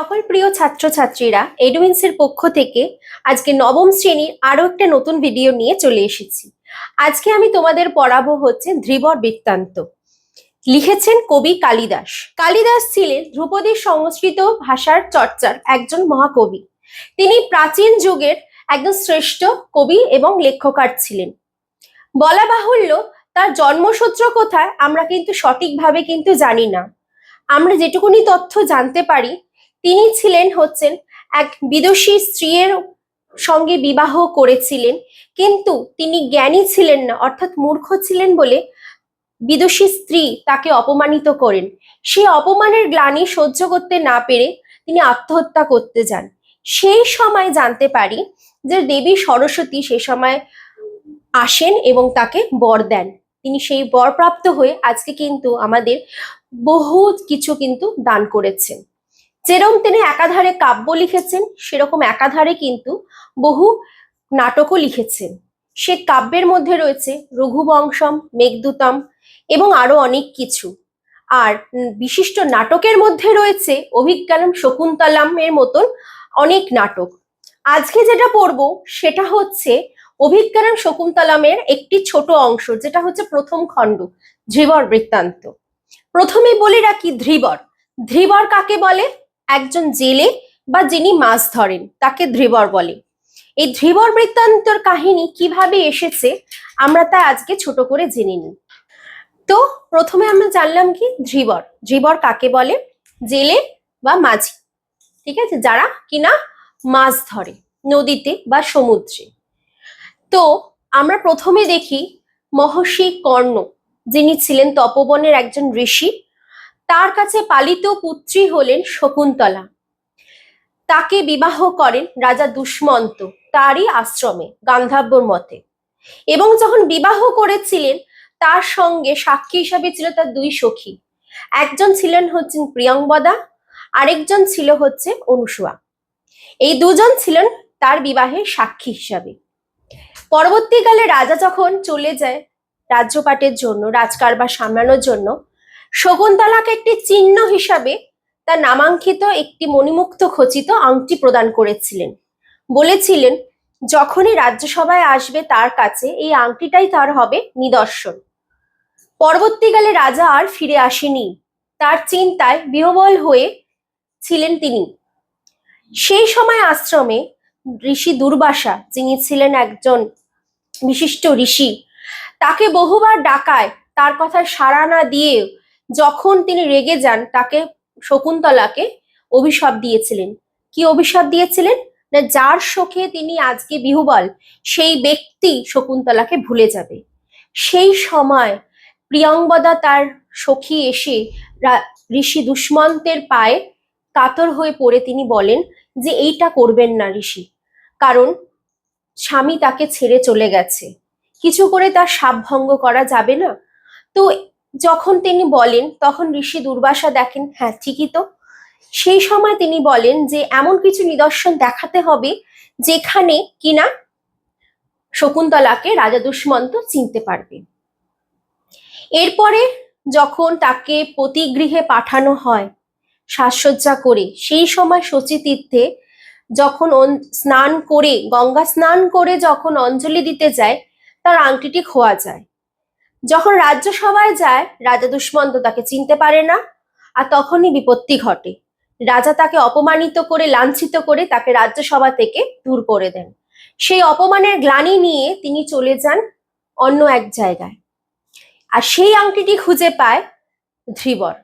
সকল প্রিয় ছাত্রছাত্রীরা এডুইন্সের পক্ষ থেকে আজকে নবম শ্রেণির আরও একটা নতুন ভিডিও নিয়ে চলে এসেছি। আজকে আমি তোমাদের পড়াবো হচ্ছে ধ্রিবর বৃত্তান্ত। লিখেছেন কবি কালিদাস। কালিদাস ছিলেন ধ্রুপদী সংস্কৃত ভাষার চর্চার একজন মহাকবি। তিনি প্রাচীন যুগের একজন শ্রেষ্ঠ কবি এবং লেখকার ছিলেন। বলা বাহুল্য, তার জন্মসূত্র কোথায় আমরা কিন্তু সঠিকভাবে কিন্তু জানি না। আমরা যেটুকুনি তথ্য জানতে পারি তিনি ছিলেন হচ্ছেন এক বিদুষী স্ত্রীর সঙ্গে বিবাহ করেছিলেন, কিন্তু তিনি জ্ঞানী ছিলেন না, অর্থাৎ মূর্খ ছিলেন বলে বিদুষী স্ত্রী তাকে অপমানিত করেন। সেই অপমানের গ্লানি সহ্য করতে না পেরে তিনি আত্মহত্যা করতে যান। সেই সময় জানতে পারি যে দেবী সরস্বতী সে সময় আসেন এবং তাকে বর দেন। তিনি সেই বর প্রাপ্ত হয়ে আজকে কিন্তু আমাদের বহু কিছু কিন্তু দান করেছেন। যেরকম তিনি একাধারে কাব্য লিখেছেন, সেরকম একাধারে কিন্তু বহু নাটকও লিখেছেন। সে কাব্যের মধ্যে রয়েছে রঘুবংশম, মেঘদূতম এবং আরও অনেক কিছু। আর বিশিষ্ট নাটকের মধ্যে রয়েছে অভিজ্ঞানম শকুন্তলামের মতন অনেক নাটক। আজকে যেটা পড়ব সেটা হচ্ছে অভিজ্ঞানম শকুন্তলামের একটি ছোট অংশ, যেটা হচ্ছে প্রথম খণ্ড, ধৃবর বৃত্তান্ত। প্রথমে বলে রাখি ধৃবর। ধৃবর কাকে বলে? একজন জেলে বা যিনি মাছ ধরেন, তাকে ধৃবর বলে। এই ধ্রিবর বৃত্তান্তর কাহিনী কীভাবে এসেছে, আমরা তা আজকে ছোট করে জেনে নিই। তো প্রথমে আমরা জানলাম কি ধ্রিবর ধ্রিবর কাকে বলে? জেলে বা মাঝি। ঠিক আছে? যারা কিনা মাছ ধরে নদীতে বা সমুদ্রে। তো আমরা প্রথমে দেখি মহর্ষি কর্ণ, যিনি ছিলেন তপবনের একজন ঋষি তার কাছে পালিত পুত্রী হলেন শকুন্তলা। তাকে বিবাহ করেন রাজা দুষ্মন্ত, তারই আশ্রমে, গান্ধাব্যর মতে। এবং যখন বিবাহ করেছিলেন, তার সঙ্গে সাক্ষী হিসাবে ছিল তার দুই সখী। একজন ছিলেন হচ্ছেন প্রিয়ংবদা আরেকজন ছিল হচ্ছে অনুসুয়া। এই দুজন ছিলেন তার বিবাহের সাক্ষী হিসাবে। পরবর্তীকালে রাজা যখন চলে যায় রাজ্যপাটের জন্য, রাজকারবার সামলানোর জন্য শকুন্তলাকে একটি চিহ্ন হিসাবে তার নামাঙ্কিত একটি মণিমুক্ত খচিত আংটি প্রদান করেছিলেন। বলেছিলেন, যখনই রাজ্যসভায় আসবে তার কাছে এই আংটিটাই তার হবে নিদর্শন। পরবর্তীকালে রাজা আর ফিরে আসেনি। তার চিন্তায় বিহবল হয়ে ছিলেন তিনি। সেই সময় আশ্রমে ঋষি দুর্বাসা, যিনি ছিলেন একজন বিশিষ্ট ঋষি, তাকে বহুবার ডাকায়, তার কথা সাড়া না দিয়ে যখন তিনি রেগে যান, তাকে শকুন্তলাকে অভিশাপ দিয়েছিলেন। কি অভিশাপ দিয়েছিলেন? না, যার শোকে তিনি আজকে বিহুবল, সেই ব্যক্তি শকুন্তলাকে ভুলে যাবে। সেই সময় প্রিয়ংবদা তার সখী এসে ঋষি দুষ্মন্তের পায়ে কাতর হয়ে পড়ে তিনি বলেন যে, এইটা করবেন না ঋষি। কারণ স্বামী তাকে ছেড়ে চলে গেছে। কিছু করে তার সাপ ভঙ্গ করা যাবে না? তো যখন তিনি বলেন, তখন ঋষি দুর্বাসা দেখেন হ্যাঁ ঠিকই তো। সেই সময় তিনি বলেন যে, এমন কিছু নিদর্শন দেখাতে হবে যেখানে কিনা শকুন্তলাকে রাজা দুষ্মন্ত চিনতে পারবে। এরপরে যখন তাকে পতিগৃহে পাঠানো হয় সাজসজ্জা করে, সেই সময় শচীতীর্থে যখন স্নান করে, গঙ্গা স্নান করে যখন অঞ্জলি দিতে যায়, তার আংটিটি খোয়া যায়। যখন রাজ্যসভায় যায়, রাজা দুষ্মন্ত তাকে চিনতে পারে না, আর তখনই বিপত্তি ঘটে। রাজা তাকে অপমানিত করে, লাঞ্ছিত করে তাকে রাজ্যসভা থেকে দূর করে দেন। সেই অপমানের গ্লানি নিয়ে তিনি চলে যান অন্য এক জায়গায়। আর সেই আংটিটি খুঁজে পায় ধৃবর।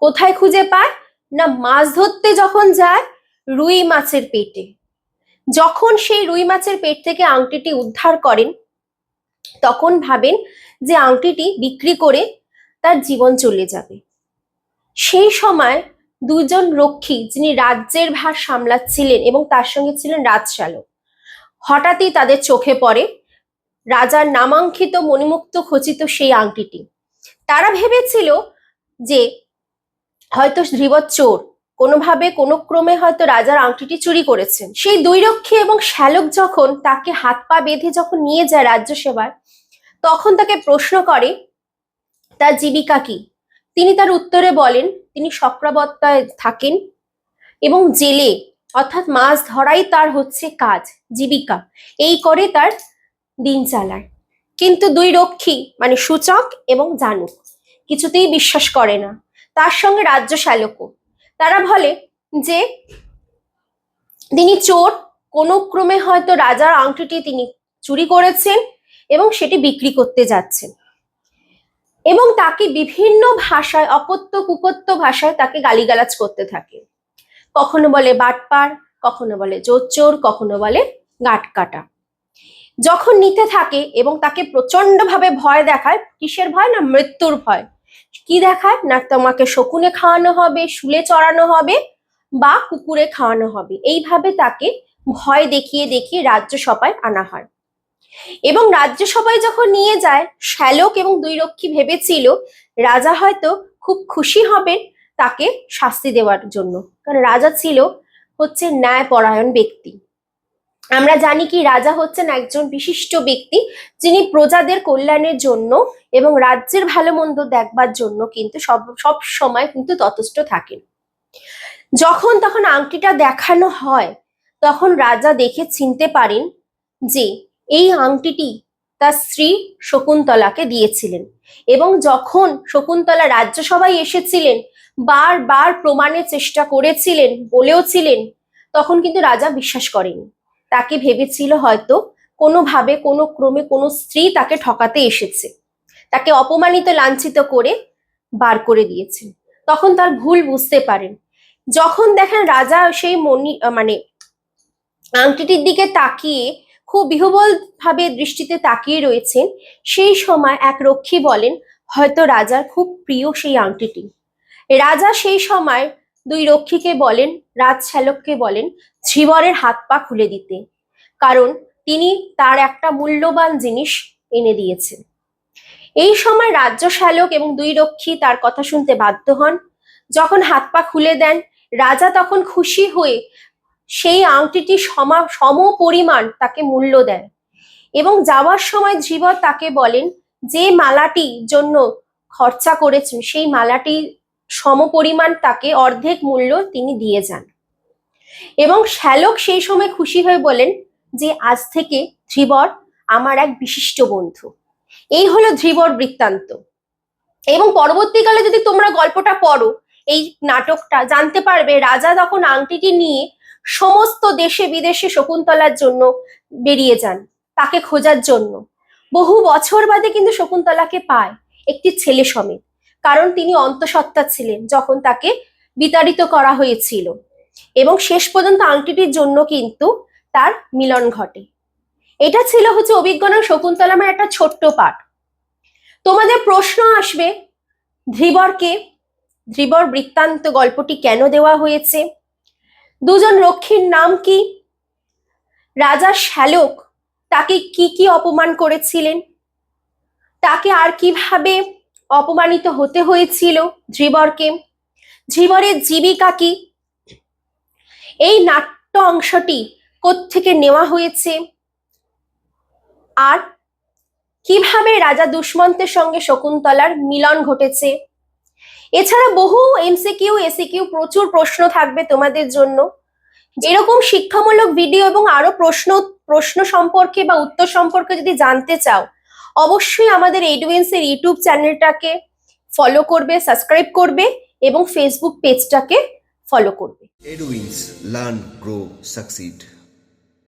কোথায় খুঁজে পায়? না, মাছ ধরতে যখন যায়, রুই মাছের পেটে। যখন সেই রুই মাছের পেট থেকে আংটিটি উদ্ধার করেন তখন ভাবেন যে আংটিটি বিক্রি করে তার জীবন চলে যাবে। সেই সময় দুজন রক্ষী যিনি রাজ্যের ভার সামলাচ্ছিলেন এবং তার সঙ্গে ছিলেন রাজশালক হঠাৎই তাদের চোখে পড়ে রাজার নামাঙ্কিত মণিমুক্ত খচিত সেই আংটিটি। তারা ভেবেছিল যে হয়তো ধ্রুবত চোর কোনোভাবে কোনো ক্রমে হয়তো রাজার আংটিটি চুরি করেছেন। সেই দুই রক্ষী এবং শ্যালক যখন তাকে হাত পা বেঁধে যখন নিয়ে যায় রাজ্য সেবায় তখন তাকে প্রশ্ন করে, তার জীবিকা কি? তিনি তার উত্তরে বলেন, তিনি চক্রাবত্তায় থাকেন এবং জেলে, অর্থাৎ মাছ ধরাই তার হচ্ছে কাজ, জীবিকা। এই করে তার দিন চালায়। কিন্তু দুই রক্ষী মানে সূচক এবং জানুক, কিছুতেই বিশ্বাস করে না। তার সঙ্গে রাজ্য শ্যালকও। তারা বলে যে তিনি চোর, কোনো ক্রমে হয়তো রাজার আংটিটি তিনি চুরি করেছেন এবং সেটি বিক্রি করতে যাচ্ছেন। এবং তাকে বিভিন্ন ভাষায় অপত্য কুপত্য ভাষায় তাকে গালিগালাজ করতে থাকে। কখনো বলে বাটপার, কখনো বলে জোচ্চোর কখনো বলে গাট কাটা যখন নিতে থাকে এবং তাকে প্রচণ্ড ভাবে ভয় দেখায়, কিসের ভয় না মৃত্যুর ভয় কি দেখায়? না তোমাকে শকুনে খাওয়ানো হবে, শুলে চড়ানো হবে বা কুকুরে খাওয়ানো হবে। এইভাবে তাকে ভয় দেখিয়ে দেখিয়ে রাজ্যসভায় আনা হয়। এবং রাজ্যসভায় যখন নিয়ে যায়, শ্যালক এবং দুই রক্ষী ভেবেছিল রাজা হয়তো খুব খুশি হবেন তাকে শাস্তি দেওয়ার জন্য। কারণ রাজা ছিল হচ্ছে ন্যায়পরায়ণ ব্যক্তি। আমরা জানি কি রাজা হচ্ছেন একজন বিশিষ্ট ব্যক্তি যিনি প্রজাদের কল্যাণের জন্য এবং রাজ্যের ভালো মন্দ দেখবার জন্য কিন্তু সব সব সময় কিন্তু ততস্থ থাকেন। যখন তখন আংটিটা দেখানো হয়, তখন রাজা দেখে চিনতে পারেন যে এই আংটিটি তার স্ত্রী শকুন্তলাকে দিয়েছিলেন এবং যখন শকুন্তলা রাজ্যসভায় এসেছিলেন, বারবার প্রমাণের চেষ্টা করেছিলেন, বলেওছিলেন, তখন কিন্তু রাজা বিশ্বাস করেনি তাকে ভেবেছিল হয়তো কোনোভাবে কোনো ক্রমে কোনো স্ত্রী তাকে ঠকাতে এসেছে। তাকে অপমানিত, লাঞ্ছিত করে বার করে দিয়েছেন তখন তার ভুল বুঝতে পারেন। যখন দেখেন রাজা সেই মনি মানে আংটিটির দিকে তাকিয়ে খুব বিহবল ভাবে দৃষ্টিতে তাকিয়ে রয়েছেন, সেই সময় এক রক্ষী বলেন, হয়তো রাজার খুব প্রিয় সেই আংটিটি। রাজা সেই সময় দুই রক্ষীকে বলেন রাজশ্যালককে বলেন ধীবরের হাত পা খুলে দিতে। কারণ তিনি তার একটা মূল্যবান জিনিস এনে দিয়েছেন। এই সময় রাজ্য শ্যালক এবং দুই রক্ষী তার কথা শুনতে বাধ্য হন। যখন হাত পা খুলে দেন, রাজা তখন খুশি হয়ে সেই আংটিটি সমা, সম পরিমাণ তাকে মূল্য দেন এবং যাওয়ার সময় ধীবর তাকে বলেন, যে মালাটির জন্য খরচা করেছেন, সেই মালাটি সম পরিমাণ তাকে অর্ধেক মূল্য তিনি দিয়ে যান। এবং শ্যালক সেই সময় খুশি হয়ে বলেন যে, আজ থেকে ধীবর আমার এক বিশিষ্ট বন্ধু। এই হলো ধীবর বৃত্তান্ত। এবং পরবর্তীকালে যদি তোমরা গল্পটা পড়ো, এই নাটকটা জানতে পারবে রাজা তখন আংটিটি নিয়ে সমস্ত দেশে বিদেশে শকুন্তলার জন্য বেরিয়ে যান তাকে খোঁজার জন্য। বহু বছর বাদে কিন্তু শকুন্তলাকে পায় একটি ছেলে সমেত। কারণ তিনি অন্তঃসত্ত্বা ছিলেন যখন তাকে বিতাড়িত করা হয়েছিল। এবং শেষ পর্যন্ত আংটিটির জন্য কিন্তু তার মিলন ঘটে। এটা ছিল হচ্ছে অভিজ্ঞান শকুন্তলামের একটা ছোট্ট পাঠ। তোমাদের প্রশ্ন আসবে ধ্রিবরকে ধ্রিবর বৃত্তান্ত গল্পটি কেন দেওয়া হয়েছে? দুজন রক্ষীর নাম কি? রাজা শ্যালক তাকে কি কি অপমান করেছিলেন? তাকে আর কীভাবে অপমানিত হতে হয়েছিল ধৃবরকে ধৃবরের জীবিকা কি? এই নাট্য অংশটি থেকে নেওয়া হয়েছে? আর কীভাবে রাজা দুষ্মন্তের সঙ্গে শকুন্তলার মিলন ঘটেছে? এছাড়া বহু এমসিকিউ, এসিকিউ প্রচুর প্রশ্ন থাকবে তোমাদের জন্য। এরকম শিক্ষামূলক ভিডিও এবং আরও প্রশ্ন প্রশ্ন সম্পর্কে বা উত্তর সম্পর্কে যদি জানতে চাও অবশ্যই আমাদের এডুয়েন্সের ইউটিউব চ্যানেলটাকে ফলো করবে সাবস্ক্রাইব করবে এবং ফেসবুক পেজটাকে ফলো করবে এডুইন্স লার্ন গ্রো Succeed.